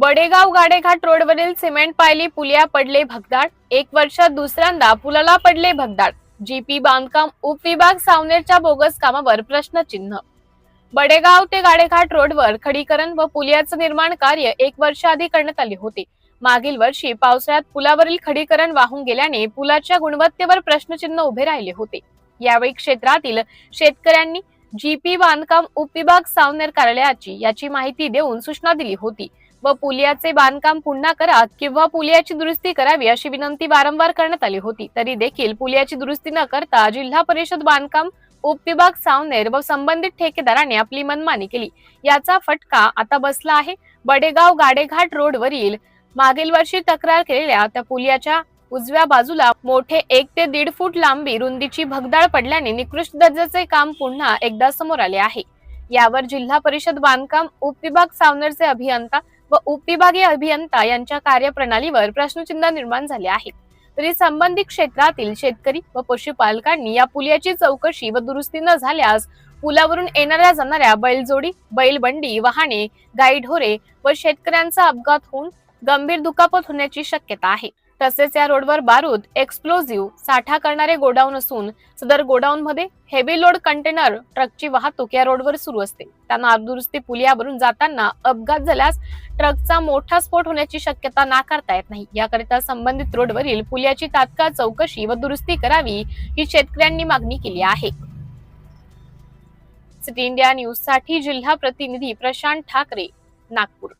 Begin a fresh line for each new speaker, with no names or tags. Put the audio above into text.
बडेगाव गाडेघाट रोडवरील सिमेंट पायली पुलिया पडले भगदाड. एक वर्षात दुसऱ्यांदा पुलाला पडले भगदाड. जीपी बांधकाम उपविभाग सावनेरच्या बोगस कामावर प्रश्नचिन्ह. बडेगाव ते गाडेघाट रोडवर खडीकरण व पुलियाचं निर्माण कार्य एक वर्ष आधी करण्यात आले होते. मागील वर्षी पावसाळ्यात पुलावरील खडीकरण वाहून गेल्याने पुलाच्या गुणवत्तेवर प्रश्नचिन्ह उभे राहिले होते. यावेळी क्षेत्रातील शेतकऱ्यांनी जीपी बांधकाम उपविभाग सावनेर कार्यालयाची याची माहिती देऊन सूचना दिली होती. व पुलियाचे बांधकाम पुन्हा करा किंवा पुलियाची दुरुस्ती करावी अशी विनंती वारंवार करण्यात आली होती. तरी देखील पुलियाची दुरुस्ती न करता जिल्हा परिषद बांधकाम उपविभाग सावनेर व संबंधित ठेकेदाराने आपली मनमानी केली. याचा फटका आता बसला आहे. बडेगाव गाडेघाट रोडवरील मागील वर्षी तक्रार केलेल्या त्या पुलियाच्या उजव्या बाजूला मोठे एक ते दीड फूट लांबी रुंदीची भगदाळ पडल्याने निकृष्ट दर्जाचे काम पुन्हा एकदा समोर आले आहे. यावर जिल्हा परिषद बांधकाम उपविभाग सावनेरचे अभियंता व उपविभागीय अभियंता यांच्या कार्यप्रणालीवर प्रश्नचिन्ह निर्माण झाले आहे तरी संबंधित क्षेत्रातील शेतकरी व पशुपालकांनी या पुलाची चौकशी व दुरुस्ती न झाल्यास पुलावरून येणाऱ्या जाणाऱ्या बैलजोडी बैलबंडी वाहने गाईढोरे व शेतकऱ्यांचा अपघात होऊन गंभीर दुखापत होण्याची शक्यता आहे. तसेच या रोडवर बारूद एक्सप्लोझिव्ह साठा करणारे गोडाऊन असून सदर गोडाऊन मध्ये हेवी लोड कंटेनर ट्रकची वाहतूक या रोडवर सुरू असते. त्यांना दुरुस्ती पुलियावरून जाताना अपघात झाल्यास ट्रकचा मोठा स्फोट होण्याची शक्यता नाकारता येत नाही. याकरिता संबंधित रोडवरील पुलियाची तात्काळ चौकशी व दुरुस्ती करावी ही शेतकऱ्यांनी मागणी केली आहे. सिटी इंडिया न्यूजसाठी जिल्हा प्रतिनिधी प्रशांत ठाकरे नागपूर.